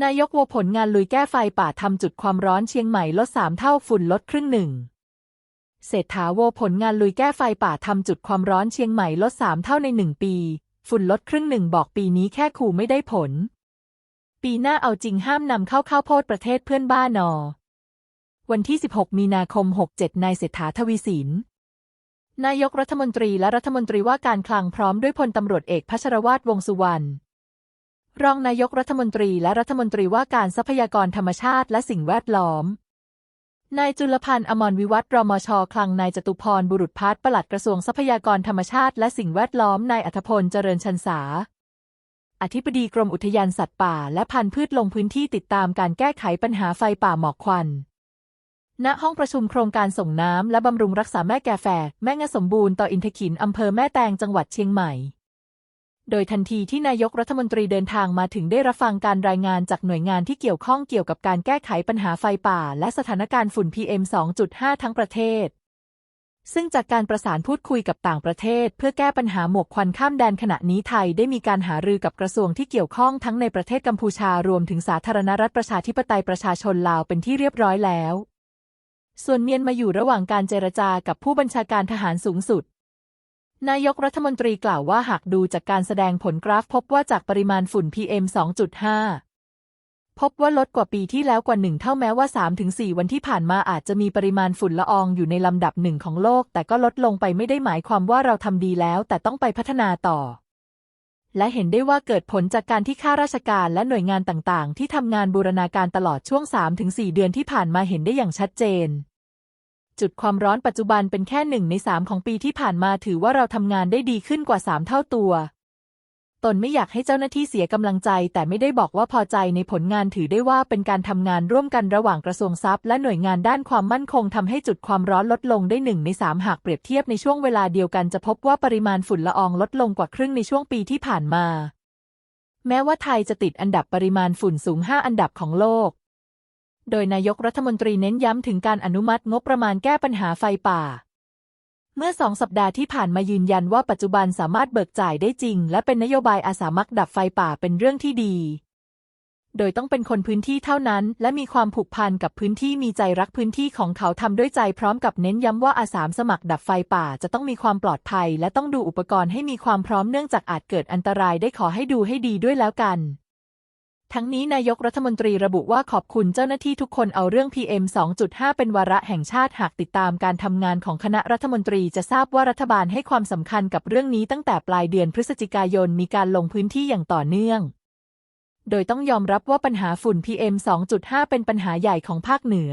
นายกวผลงานลุยแก้ไฟป่าทำจุดความร้อนเชียงใหม่ลดสามเท่าฝุ่นลดครึ่งหนึ่งเศรษฐาวผลงานลุยแก้ไฟป่าทำจุดความร้อนเชียงใหม่ลดสามเท่าในหนึ่งปี ฝุ่นลดครึ่งหนึ่งบอกปีนี้แค่ขู่ไม่ได้ผล ปีหน้าเอาจริงห้ามนำเข้าข้าวโพดประเทศเพื่อนบ้านนอ วันที่ 16 มีนาคม 67 นายเศรษฐาทวีสินนายกรัฐมนตรีและรัฐมนตรีว่าการคลังพร้อมด้วยพลตำรวจเอกพัชรวาทวงสุวรรณ รองนายกรัฐมนตรีและรัฐมนตรีว่าการทรัพยากรธรรมชาติและสิ่งแวดล้อม นายจุลพันธ์อมรวิวัฒน์รมช คลัง นายจตุพร บุรุษพัฒน์ปลัดกระทรวงทรัพยากรธรรมชาติและสิ่งแวดล้อม นายอัธพล เจริญชันษา อธิบดีกรมอุทยานสัตว์ป่า และพันธุ์พืชลงพื้นที่ติดตามการแก้ไขปัญหาไฟป่าหมอกควัน ณ ห้องประชุมโครงการส่งน้ำและบำรุงรักษาแม่แก่แฝดแม่งสมบูรณ์ต่ออินทขินอำเภอแม่แตงจังหวัดเชียงใหม่ โดยทันทีที่นายกรัฐมนตรีเดินทางมาถึงได้รับฟังการรายงานจากหน่วยงานที่เกี่ยวข้องเกี่ยวกับการแก้ไขปัญหาไฟป่า และสถานการณ์ฝุ่น PM 2.5 ทั้งประเทศ ซึ่งจากการประสานพูดคุยกับต่างประเทศ เพื่อแก้ปัญหาหมอกควันข้ามแดนขณะนี้ไทยได้มีการหารือกับกระทรวงที่เกี่ยวข้องทั้งในประเทศกัมพูชารวมถึงสาธารณรัฐประชาธิปไตยประชาชนลาวเป็นที่เรียบร้อยแล้ว ส่วนเมียนมาอยู่ระหว่างการเจรจากับผู้บัญชาการทหารสูงสุด นายกรัฐมนตรีกล่าวว่าหากดูจากการแสดงผลกราฟพบว่าจากปริมาณฝุ่น PM 2.5 พบว่าลดกว่าปีที่แล้วกว่าหนึ่งเท่าแม้ว่า 3-4 วันที่ผ่านมาอาจจะมีปริมาณฝุ่นละอองอยู่ในลำดับหนึ่งของโลก แต่ก็ลดลงไปไม่ได้หมายความว่าเราทำดีแล้ว แต่ต้องไปพัฒนาต่อ และเห็นได้ว่าเกิดผลจากการที่ข้าราชการและหน่วยงานต่างๆ ที่ทำงานบูรณาการตลอดช่วง 3-4 เดือนที่ผ่านมาเห็นได้อย่างชัดเจน จุดความร้อนปัจจุบันเป็นแค่หนึ่งในสามของปีที่ผ่านมาถือว่าเราทำงานได้ดีขึ้นกว่าสามเท่าตัว ตนไม่อยากให้เจ้าหน้าที่เสียกำลังใจ แต่ไม่ได้บอกว่าพอใจในผลงานถือได้ว่าเป็นการทำงานร่วมกันระหว่างกระทรวงทรัพย์และหน่วยงานด้านความมั่นคงทำให้จุดความร้อนลดลงได้หนึ่งในสามหากเปรียบเทียบในช่วงเวลาเดียวกันจะพบว่าปริมาณฝุ่นละอองลดลงกว่าครึ่งในช่วงปีที่ผ่านมา แม้ว่าไทยจะติดอันดับปริมาณฝุ่นสูง 5 อันดับของโลก โดยนายกรัฐมนตรีเน้นย้ำถึงการอนุมัติงบประมาณแก้ปัญหาไฟป่า เมื่อสองสัปดาห์ที่ผ่านมายืนยันว่าปัจจุบันสามารถเบิกจ่ายได้จริง และเป็นนโยบายอาสามัคดับไฟป่าเป็นเรื่องที่ดี โดยต้องเป็นคนพื้นที่เท่านั้น และมีความผูกพันกับพื้นที่มีใจรักพื้นที่ของเขาทำด้วยใจพร้อมกับเน้นย้ำว่าอาสาสมัครดับไฟป่าจะต้องมีความปลอดภัย และต้องดูอุปกรณ์ให้มีความพร้อมเนื่องจากอาจเกิดอันตรายได้ขอให้ดูให้ดีด้วยแล้วกัน ทั้งนี้นายกรัฐมนตรีระบุว่าขอบคุณเจ้าหน้าที่ทุกคนเอาเรื่อง PM 2.5 เป็นวาระแห่งชาติหากติดตามการทำงานของคณะรัฐมนตรีจะทราบว่ารัฐบาลให้ความสำคัญกับเรื่องนี้ตั้งแต่ปลายเดือนพฤศจิกายนมีการลงพื้นที่อย่างต่อเนื่อง โดยต้องยอมรับว่าปัญหาฝุ่น PM 2.5 เป็นปัญหาใหญ่ของภาคเหนือ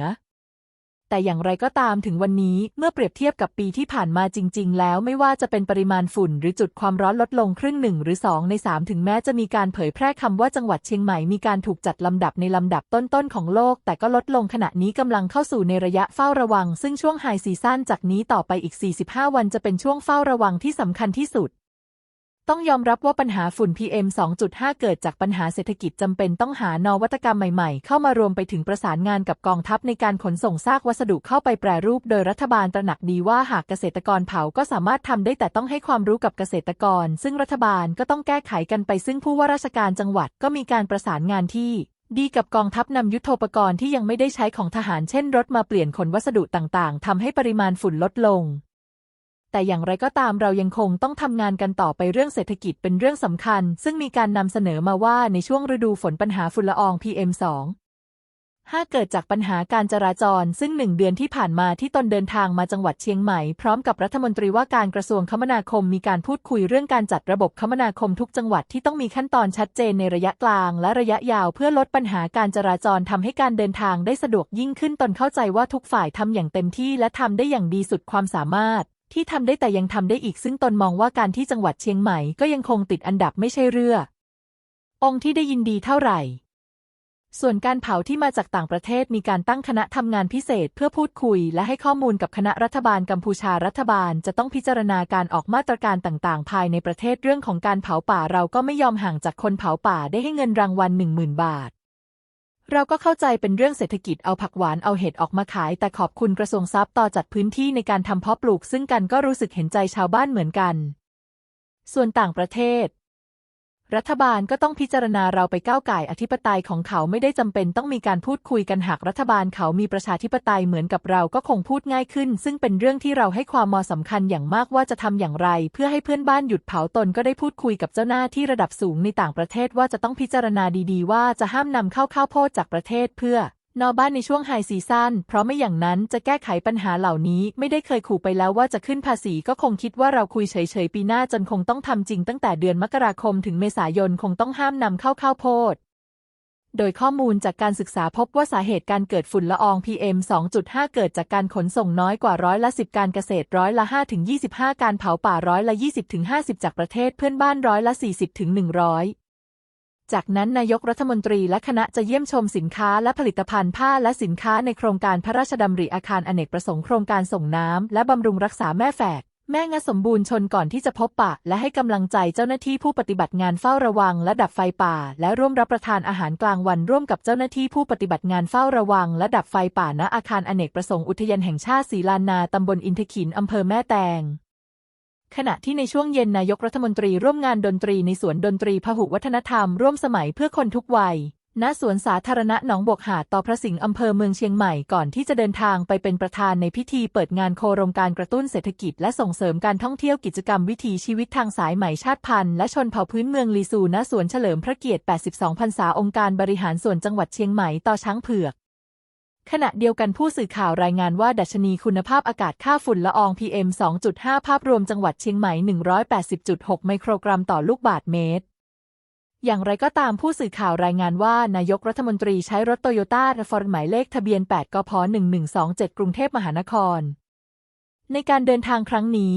แต่อย่างไรก็ตามถึงวันนี้เมื่อเปรียบเทียบกับปีที่ผ่านมาจริง ๆ แล้วไม่ว่าจะเป็นปริมาณฝุ่น หรือจุดความร้อนลดลงครึ่งหนึ่งหรือ 2 ใน 3 ถึงแม้จะมีการเผยแพร่คำว่าจังหวัดเชียงใหม่มีการถูกจัดลำดับในลำดับต้นๆของโลก แต่ก็ลดลงขณะนี้กำลังเข้าสู่ในระยะเฝ้าระวัง ซึ่งช่วงไฮซีซั่นจากนี้ต่อไปอีก 45 วันจะเป็นช่วงเฝ้าระวังที่สำคัญที่สุด ต้องยอมรับว่าปัญหาฝุ่น PM 2.5 เกิดจากปัญหาเศรษฐกิจจำเป็นต้องหานวัตกรรมใหม่ๆ เข้ามารวมไปถึงประสานงานกับกองทัพในการขนส่งซากวัสดุเข้าไปแปรรูป โดยรัฐบาลตระหนักดีว่าหากเกษตรกรเผาก็สามารถทำได้แต่ต้องให้ความรู้กับเกษตรกร ซึ่งรัฐบาลก็ต้องแก้ไขกันไปซึ่งผู้ว่าราชการจังหวัดก็มีการประสานงานที่ดีกับกองทัพนำยุทโธปกรณ์ที่ยังไม่ได้ใช้ของทหารเช่นรถมาเปลี่ยนขนวัสดุต่างๆทำให้ปริมาณฝุ่นลดลง แต่อย่างไรก็ตามเรายังคงต้องทำงานกันต่อไปเรื่องเศรษฐกิจเป็นเรื่องสำคัญ ซึ่งมีการนำเสนอมาว่าในช่วงฤดูฝนปัญหาฝุ่นละออง PM 2 5 เกิดจากปัญหาการจราจร ซึ่งหนึ่งเดือนที่ผ่านมาที่ตนเดินทางมาจังหวัดเชียงใหม่ พร้อมกับรัฐมนตรีว่าการกระทรวงคมนาคมมีการพูดคุยเรื่องการจัดระบบคมนาคมทุกจังหวัดที่ต้องมีขั้นตอนชัดเจนในระยะกลาง และระยะยาวเพื่อลดปัญหาการจราจรทำให้การเดินทางได้สะดวกยิ่งขึ้นตนเข้าใจว่าทุกฝ่ายทำอย่างเต็มที่และทำได้อย่างดีสุดความสามารถ ที่ทำได้แต่ยังทำได้อีกซึ่งตนมองว่าการที่จังหวัดเชียงใหม่ก็ยังคงติดอันดับไม่ใช่เรือองค์ที่ได้ยินดีเท่าไหร่ ส่วนการเผาที่มาจากต่างประเทศมีการตั้งคณะทำงานพิเศษเพื่อพูดคุย และให้ข้อมูลกับคณะรัฐบาลกัมพูชารัฐบาลจะต้องพิจารณาการออกมาตรการต่างๆ ภายในประเทศเรื่องของการเผาป่าเราก็ไม่ยอมห่างจากคนเผาป่าได้ให้เงินรางวัลหนึ่งหมื่นบาท เราก็เข้าใจเป็นเรื่องเศรษฐกิจเอาผักหวานเอาเห็ดออกมาขาย แต่ขอบคุณกระทรวงทรัพย์ต่อจัดพื้นที่ในการทำเพาะปลูก ซึ่งกันก็รู้สึกเห็นใจชาวบ้านเหมือนกัน ส่วนต่างประเทศ รัฐบาลก็ต้องพิจารณาเราไปก้าวไก่อธิปไตยของเขาไม่ได้จำเป็นต้องมีการพูดคุยกันหากรัฐบาลเขามีประชาธิปไตยเหมือนกับเราก็คงพูดง่ายขึ้น ซึ่งเป็นเรื่องที่เราให้ความมอสำคัญอย่างมากว่าจะทำอย่างไร เพื่อให้เพื่อนบ้านหยุดเผาตนก็ได้พูดคุยกับเจ้าหน้าที่ระดับสูงในต่างประเทศว่าจะต้องพิจารณาดีๆ ว่าจะห้ามนำเข้าข้าวโพดจากประเทศเพื่อ นอกบ้านในช่วงไฮซีซั่นเพราะไม่อย่างนั้นจะแก้ไขปัญหาเหล่านี้ไม่ได้เคยขู่ไปแล้วว่าจะขึ้นภาษีก็คงคิดว่าเราคุยเฉยๆ ปีหน้าจนคงต้องทำจริงตั้งแต่เดือนมกราคมถึงเมษายนคงต้องห้ามนำเข้าข้าวโพด โดยข้อมูลจากการศึกษาพบว่าสาเหตุการเกิดฝุ่นละออง PM 2.5 เกิดจากการขนส่งน้อยกว่าร้อยละ 10 การเกษตรร้อยละ5ถึง25 การเผาป่าร้อยละ 20ถึง50 จากประเทศเพื่อนบ้านร้อยละ 40ถึง100 จากนั้นนายกรัฐมนตรีและคณะจะเยี่ยมชมสินค้าและผลิตภัณฑ์ผ้าและสินค้าในโครงการพระราชดำริอาคารอเนกประสงค์โครงการส่งน้ำและบำรุงรักษาแม่แฝก แม่งาสมบูรณ์ชนก่อนที่จะพบปะ และให้กำลังใจเจ้าหน้าที่ผู้ปฏิบัติงานเฝ้าระวัง และดับไฟป่า และร่วมรับประทานอาหารกลางวันร่วมกับเจ้าหน้าที่ผู้ปฏิบัติงานเฝ้าระวัง และดับไฟป่าณอาคารอเนกประสงค์อุทยานแห่งชาติศรีลานาตำบลอินทขินอำเภอแม่แตง ขณะที่ในช่วงเย็นนายกรัฐมนตรีร่วมงานดนตรีในสวนดนตรีพหุวัฒนธรรมร่วมสมัยเพื่อคนทุกวัย ณ สวนสาธารณะหนองบกหาดต่อพระสิงห์อำเภอเมืองเชียงใหม่ก่อนที่จะเดินทางไปเป็นประธานในพิธีเปิดงานโครงการกระตุ้นเศรษฐกิจและส่งเสริมการท่องเที่ยวกิจกรรมวิถีชีวิตทางสายไหมชาติพันธุ์และชนเผ่าพื้นเมืองลีซูณสวนเฉลิมพระเกียรติ 82 พรรษาองค์การบริหารส่วนจังหวัดเชียงใหม่ต่อช้างเผือก ขณะเดียวกันผู้สื่อข่าวรายงานว่าดัชนีคุณภาพอากาศค่าฝุ่นละออง PM 2.5 ภาพรวมจังหวัดเชียงใหม่ 180.6 ไมโครกรัมต่อลูกบาศก์เมตร อย่างไรก็ตามผู้สื่อข่าวรายงานว่านายกรัฐมนตรีใช้รถโตโยต้าระฟอร์หมายเลขทะเบียน 8กพ1127 กรุงเทพมหานคร ในการเดินทางครั้งนี้